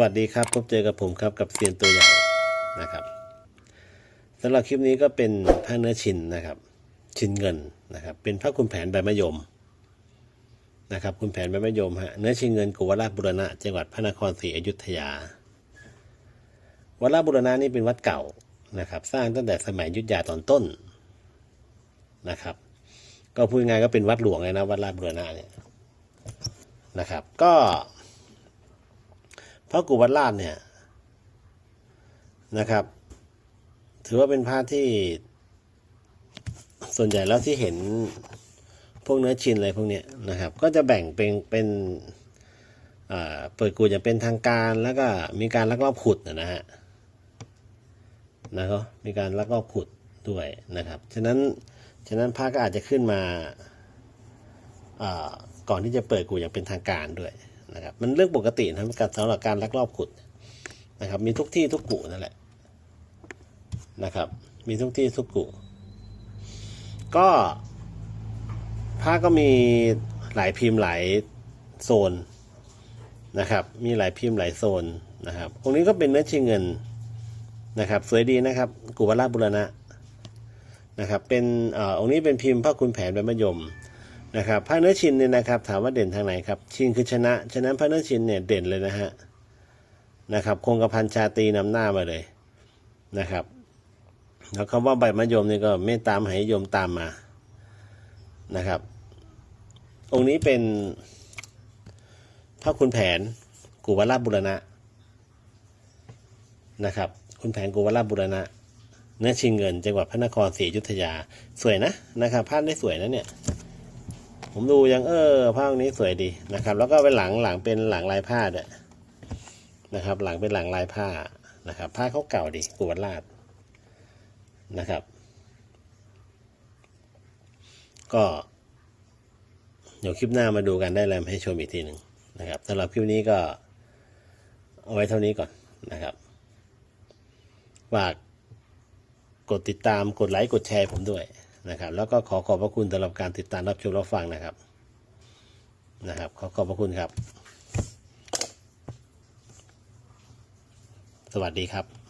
วัสดีครับ พบเจอกับผมครับกับเซียนตัวใหญ่นะครับสำหรับคลิปนี้ก็เป็นผ้าเนื้อชินนะครับ ชินเงินนะครับ เป็นผ้าคุณแผนใบมะยมนะครับคุณแผนใบมะยมฮะเนื้อชินเงินกุวราชบุรณะจังหวัดพระนครศรีอยุธยาวัดราชบุรณะนี่เป็นวัดเก่านะครับ สร้างตั้งแต่สมัยยุทธยาตอนต้นนะครับ ก็พูดง่ายก็เป็นวัดหลวงเลยนะวัดราชบุรณะเนี่ยนะครับ ก็ ระกุวัดลาดเนี่ยนะครับ ถือว่าเป็นผ้าที่ ส่วนใหญ่แล้วที่เห็นพวกเนื้อชินอะไรพวกเนี้ยนะครับ ก็จะแบ่งเป็นเป็นเปิดกูอย่างเป็นทางการแล้วก็มีการลักลอบขุดนะฮะนะครับมีการลักลอบขุดด้วยนะครับ ฉะนั้นฉะนั้นผ้าก็อาจจะขึ้นมาก่อนที่จะเปิดกูอย่างเป็นทางการด้วย นะครับ มันเรื่องปกตินะครับกับสำหรับการลักลอบขุดนะครับ มีทุกที่ทุกกุนั่นแหละนะครับ มีทุกที่ทุกกุก็ผ้าก็มีหลายพิมพ์หลายโซนนะครับ มีหลายพิมพ์หลายโซนนะครับองนี้ก็เป็นเนื้อชิงเงินนะครับ สวยดีนะครับ กุวราบุรณะนะครับ เป็นอ่อองค์นี้เป็นพิมพ์พระคุณแผนใบมะยม นะครับพระเนื้อชินเนี่ยนะครับ ถามว่าเด่นทางไหนครับ ชินคือชนะ ฉะนั้นพระเนื้อชินเนี่ยเด่นเลยนะฮะนะครับคงกระพันชาตีนำหน้ามาเลยนะครับแล้วคำว่าใบมะยมนี่ก็เมตตามหายยมตามมานะครับ องค์นี้เป็นพระคุณแผนกุวราบุรณะนะครับ คุณแผนกุวราบุรณะเนื้อชิงเงินจังหวัดพระนครศรีอยุธยา สวยนะนะครับภาพได้สวยนะเนี่ย ผมดูยังเออผ้านี้สวยดีนะครับ แล้วก็เป็นหลังหลังเป็นหลังลายผ้าด้วยนะครับ หลังเป็นหลังลายผ้านะครับ ผ้าเขาเก่าดีกวดลาดนะครับ ก็เดี๋ยวคลิปหน้ามาดูกันได้เลยให้ชมอีกทีหนึ่งนะครับสำหรับคลิปนี้ก็เอาไว้เท่านี้ก่อนนะครับฝากกดติดตามกดไลค์กดแชร์ผมด้วย นะครับ แล้วก็ขอขอบพระคุณสำหรับการติดตามรับชมรับฟังนะครับนะครับ ขอขอบพระคุณครับ สวัสดีครับ